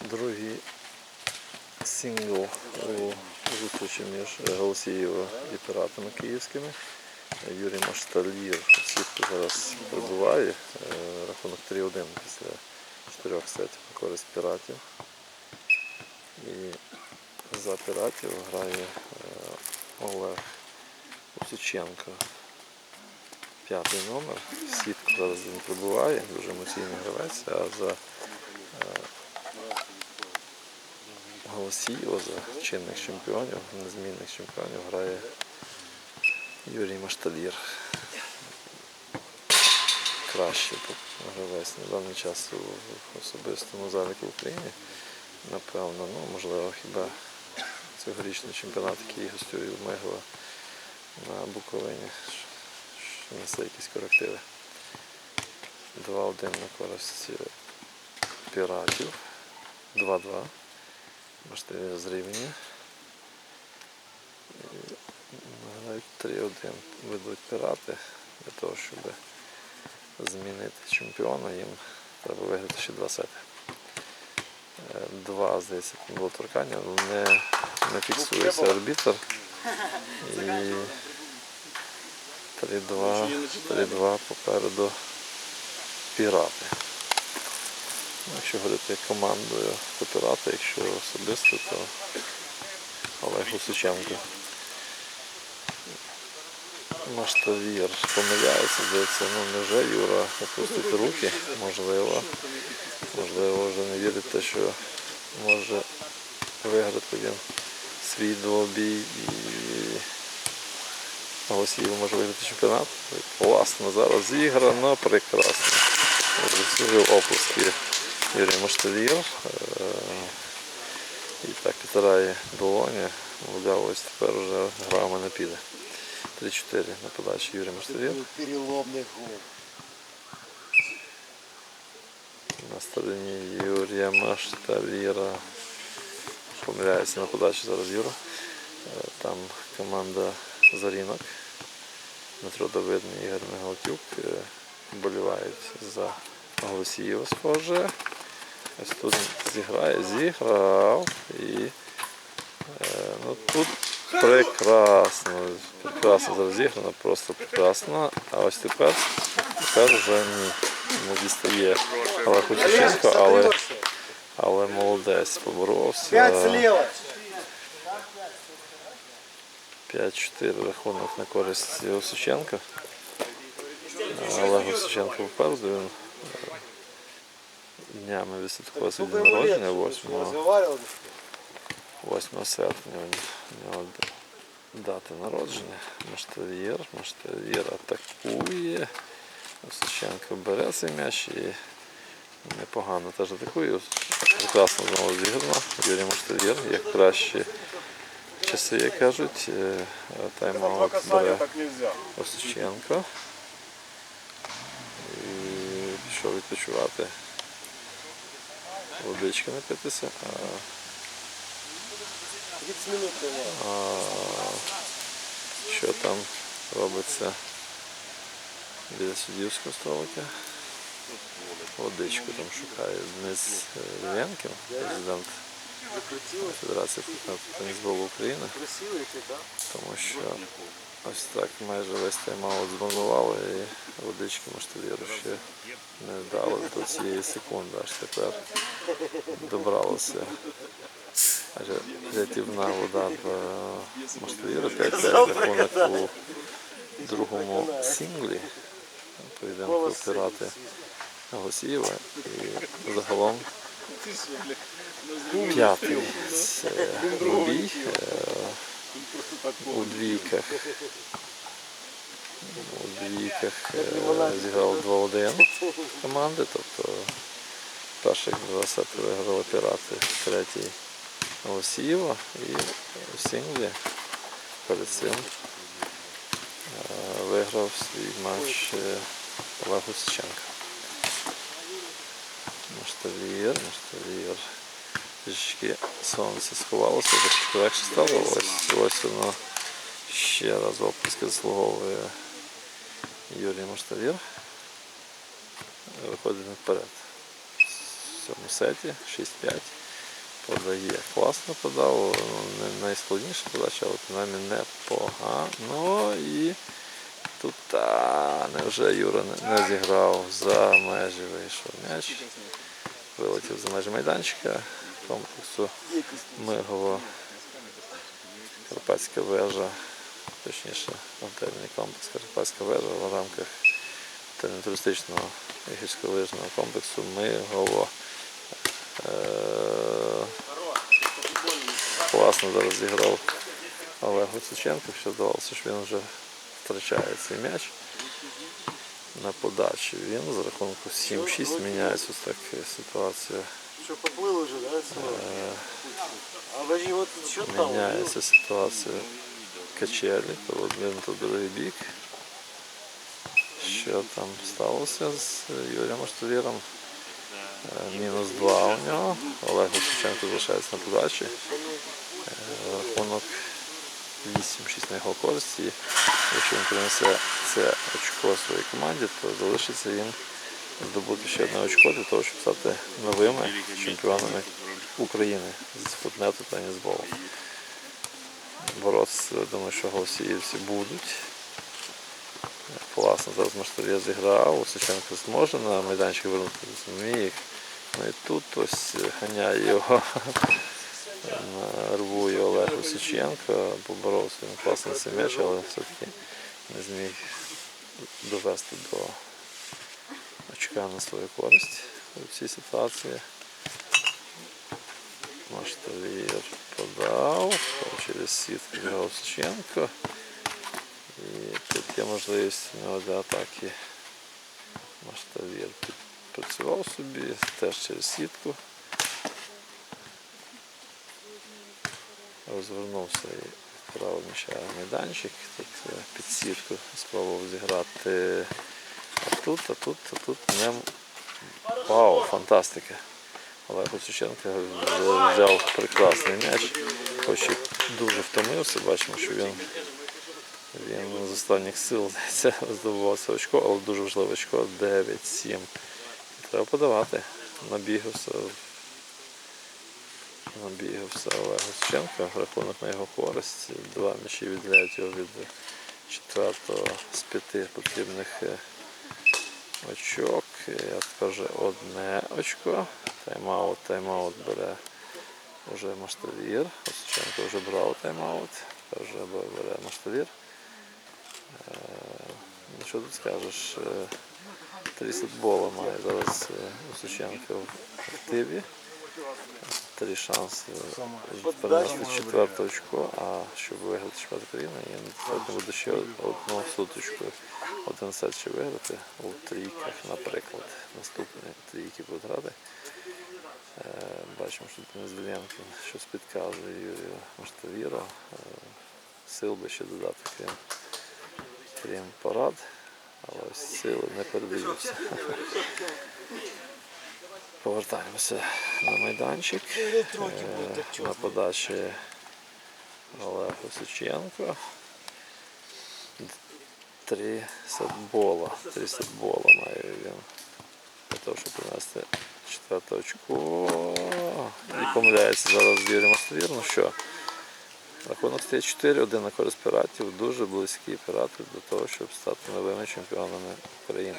другий сингл у зустрічі між Голосієво і піратами київськими. Юрій Машталір сітку зараз прибуває. Е, Рахунок 3-1 після чотирьох сетів на користь піратів. І за піратів грає е, Олег Усиченко. П'ятий номер. Сітку зараз він прибуває, дуже емоційний гравець, а за Голосієво за чинних чемпіонів, незмінних чемпіонів грає Юрій Машталір. Кращий гравець на даний час у особистому заліку Україні. Напевно, ну можливо, хіба цьогорічний чемпіонат, який гостює в Мегло на Буковині, що несе якісь корективи. 2-1 на користь піратів. 2-2. Бачите, зрівнює. І Грають 3-1. Ведуть пірати для того, щоб змінити чемпіона, їм треба виграти ще два сети. Е, Два, здається, було торкання, але не, не фіксується арбітр. І 3-2, 3-2 попереду пірати. Якщо говорити командою, копірати, якщо особисто, то Олег Гусиченко. Маштовір помиляється, здається, ну невже Юра опустить руки, можливо. Можливо, вже не вірить те, що може виграти він свій двобій і Голосієв може виграти чемпіонат. Класно зараз зіграно, прекрасно. Заслужив оплески Юрій Маштовір. Е, І так підтирає долоні. Мовляв, ось тепер вже гра в мене піде. 3-4 на подачі Юрій Маштовір. Переломный гол. На стороні Юрія Машталіра. Помиляється на подачі зараз Юра. Е, Там команда Зарінок. Дмитро Давидний Ігор Мигалатюк е, вболівають за Голосієва схоже. Ось тут зіграє, зіграв і е, ну, тут прекрасно, прекрасно зараз зіграно, просто прекрасно. А ось тепер, тепер вже ні, не дістає Кучиченко, але, але молодець поборовся. Пять слева. 5-4 рахунок на користь Осиченка. Олег Осиченко попереду. Він днями відсвяткував свій день народження 8, 8 серпня. У нього дата народження. Маштальєр. Маштальєр атакує. Осиченко бере цей м'яч і непогано теж атакує. Прекрасно знову зіграно. Юрій Маштальєр, як краще часи, як кажуть, е, тайм-аут бере. Осиченко. І пішов відпочивати. Водички напитися. А, 30 минут гонял. а що там робиться біля суддівського столика? Водичку там шукає Денис е, президент Федерації футболу України. Тому що ось так майже весь тайм-аут і водички Маштовіру ще не дали до цієї секунди, аж тепер добралося. Аж рятівна вода в Маштовіру, 5-5 рахунок у другому синглі. Поєдинку пірати Госієва і загалом п'ятий бій. У двійках. У двійках е, зіграли 2-1 команди, тобто перших два сети виграли пірати, третій Голосієва і у синглі перед цим е, виграв свій матч е, Олег Гусиченко. Машталір, Машталір. Трішки сонце сховалося, трішки легше стало. Ось, ось воно ще раз оплески заслуговує Юрій Машталір. Виходить наперед. в цьому сеті 6-5. Подає. Класно подав, ну, не найскладніша подача, але принаймні непогано. І тут та, невже Юра не, не зіграв за межі вийшов м'яч. Вилетів за межі майданчика комплексу Мигово. Карпатська вежа, точніше, готельний комплекс Карпатська вежа в рамках туристичного гірськолижного комплексу Мигово. Е, Класно зараз зіграв Олег Гуциченко, що здавалося, що він вже втрачає цей м'яч на подачі. Він з рахунку 7-6 міняється ось так ситуація. Що поплили вже, да? А ви ж от що там? Міняється ситуація качелі, то один, то другий бік. Що там сталося з Юрієм Аштовіром? Е, Мінус два у нього. Олег Гусиченко залишається на подачі. Е, Рахунок 8-6 на його користь. І якщо він принесе це очко своїй команді, то залишиться їм здобути ще одне очко для того, щоб стати новими чемпіонами України з футнету та нізболу. Боротися, думаю, що голосіївці будуть. Класно, зараз Маштарія зіграв, Усиченко зможе на майданчик вернути зміг. Ну і тут ось ганяє його, нервує Олег Усиченко, поборовся він класно цей м'яч, але все-таки не зміг довести до очка на свою користь у цій ситуації. Машталір подав через сітку для І тут є можливість у нього для атаки. Машталір підпрацював собі, теж через сітку. Розвернувся і вправо м'яча майданчик. Тут е, під сітку спробував зіграти тут, а тут, а тут не... Вау, фантастика. Олег Гуцученко взяв прекрасний м'яч, хоч і дуже втомився, бачимо, що він він з останніх сил здається, здобував це очко, але дуже важливе очко 9-7. Треба подавати. Набігався. Набігався Олег Гуцченко. Рахунок на його користь. Два м'ячі віддають його від четвертого з п'яти потрібних е, очок. Я скажу одне очко. Тайм-аут, тайм-аут бере вже Маштовір. Осиченко вже брав тайм-аут. Тепер вже бере Машталір. Е, що тут скажеш? Е, Три футбола має зараз Осиченко в активі. Три шанси перенести четверте очко, а щоб виграти чемпіонат країни, їм потрібно буде ще одну суточку. Один сет ще виграти у трійках, наприклад. Наступні трійки будуть грати. Е, Бачимо, що Денис Вільянкін щось підказує Юрію Маштавіра. Е, Сил би ще додати, крім крім порад, але ось сили не передаються. Повертаємося на майданчик. Е, На подачі Олег Осиченко. Три сетбола. Три сетбола має він. Для того, щоб принести четверте очко. І помиляється зараз Мостовір. Ну що? Рахунок стає 4-1 на користь піратів. Дуже близькі пірати до того, щоб стати новими чемпіонами України.